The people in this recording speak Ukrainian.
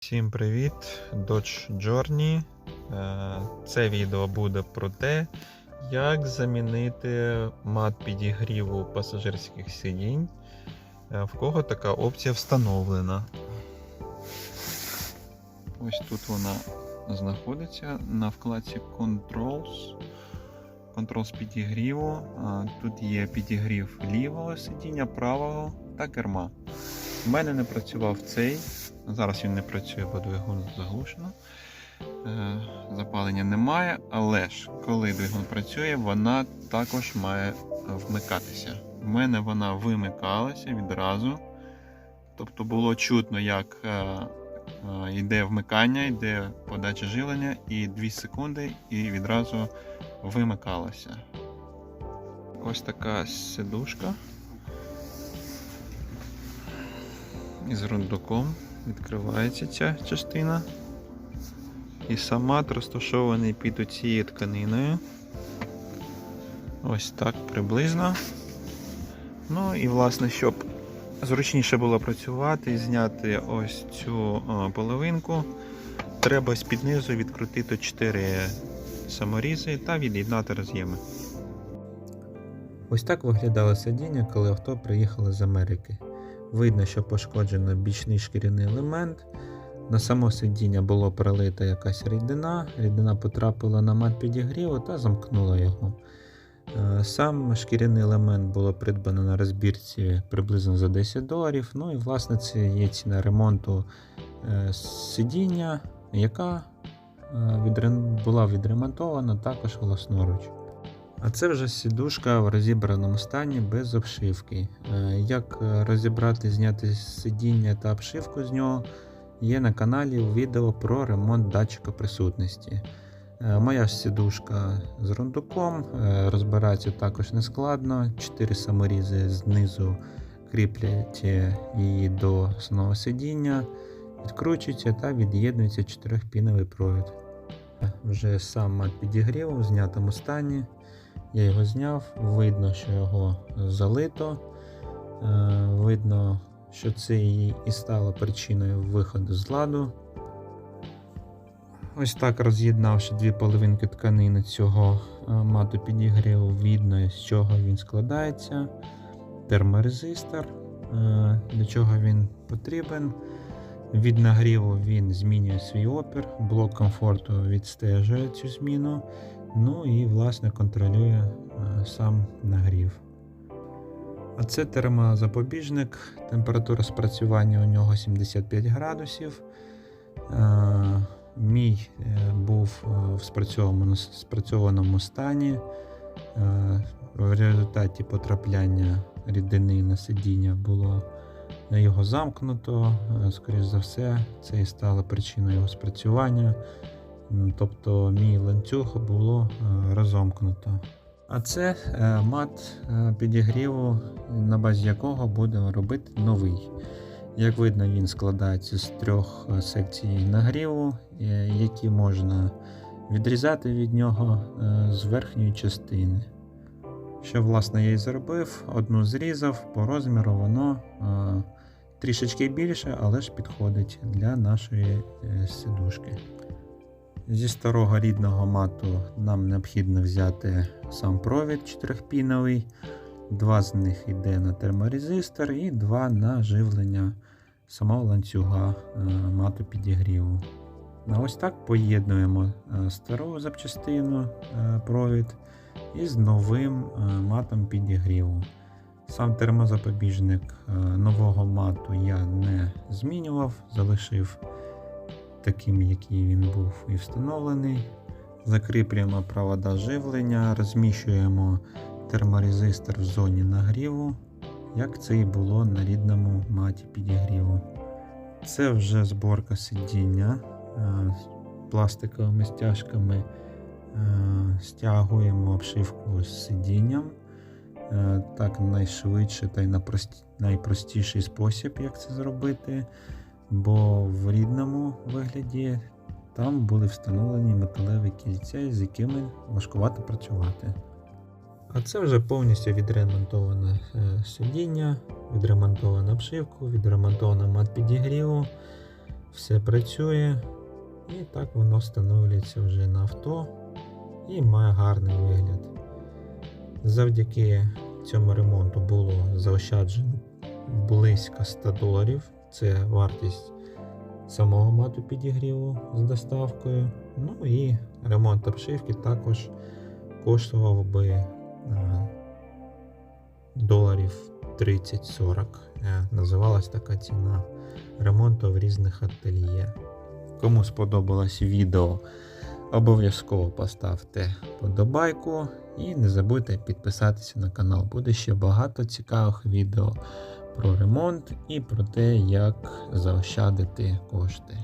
Всім привіт! Dodge Journey. Е, Це відео буде про те, як замінити мат підігріву пасажирських сидінь, е, в кого така опція встановлена. Ось тут вона знаходиться на вкладці Controls. Controls підігріву. Тут є підігрів лівого сидіння, правого та керма. У мене не працював цей. Зараз він не працює, бо двигун заглушено. Е, Запалення немає, але ж коли двигун працює, вона також має вмикатися. У мене вона вимикалася відразу. Тобто було чутно, як е, е, йде вмикання, йде подача живлення, і 2 секунди, і відразу вимикалася. Ось така сидушка із рундуком. Відкривається ця частина. І сам розташований під оцією тканиною. Ось так приблизно. Ну і власне, щоб зручніше було працювати і зняти ось цю половинку, треба з-під низу відкрутити 4 саморізи та від'єднати роз'єми. Ось так виглядало сидіння, коли авто приїхало з Америки. Видно, що пошкоджено бічний шкіряний елемент. На само сидіння було пролита якась рідина, рідина потрапила на мат підігріву та замкнула його. Е, Сам шкіряний елемент було придбано на розбірці приблизно за 10 доларів. Ну і власне це є ціна ремонту е, сидіння, яка е, була відремонтована також власноруч. А це вже сідушка в розібраному стані без обшивки. Е, Як е, розібрати, зняти сидіння та обшивку з нього, є на каналі відео про ремонт датчика присутності. Е, Моя сідушка з рундуком, розбирається також нескладно. Чотири саморізи знизу кріплять її до основного сидіння, відкручується та від'єднується чотирьохпіновий провід. Вже сам мат підігріву в знятому стані. Я його зняв, видно, що його залито. Е, Видно, що це і стало причиною виходу з ладу. Ось так роз'єднавши дві половинки тканини цього е, мату підігріву, видно, з чого він складається. Терморезистор, е, для чого він потрібен. Від нагріву він змінює свій опір, блок комфорту відстежує цю зміну. Ну і, власне, контролює е, сам нагрів. А це термозапобіжник. Температура спрацювання у нього 75 градусів. Е, Мій е, був в спрацьованому, стані. В результаті потрапляння рідини на сидіння було його замкнуто. Скоріше за все, це і стало причиною його спрацювання. Тобто мій ланцюг було е, розомкнуто. А це е, мат е, підігріву, на базі якого будемо робити новий. Як видно, він складається з трьох секцій нагріву, які можна відрізати від нього з верхньої частини. Що, власне, я і зробив, одну зрізав, по розміру воно трішечки більше, але ж підходить для нашої сидушки. Зі старого рідного мату нам необхідно взяти сам провід чотирьохпіновий. Два з них йде на терморезистор і два на живлення самого ланцюга е, мату підігріву. Ось так поєднуємо е, стару запчастину е, провід із новим матом підігріву. Сам термозапобіжник нового мату я не змінював, залишив таким, який він був і встановлений. Закріплюємо провода живлення, розміщуємо терморезистор в зоні нагріву, як це і було на рідному маті підігріву. Це вже зборка сидіння е, з пластиковими стяжками. Е, Стягуємо обшивку з сидінням. Е, Так найшвидше та й найпростіший спосіб, як це зробити бо в рідному вигляді там були встановлені металеві кільця, з якими важкувато працювати. А це вже повністю відремонтоване е, сидіння, відремонтована обшивку, відремонтована мат підігріву. все працює, і так воно встановлюється вже на авто і має гарний вигляд. Завдяки цьому ремонту було заощаджено близько 100 доларів. Це вартість самого мату підігріву з доставкою. Ну і ремонт обшивки також коштував би е, доларів 30-40. Е, Називалась така ціна ремонту в різних ательє. Кому сподобалось відео, обов'язково поставте подобайку і не забудьте підписатися на канал. Буде ще багато цікавих відео про ремонт і про те, як заощадити кошти.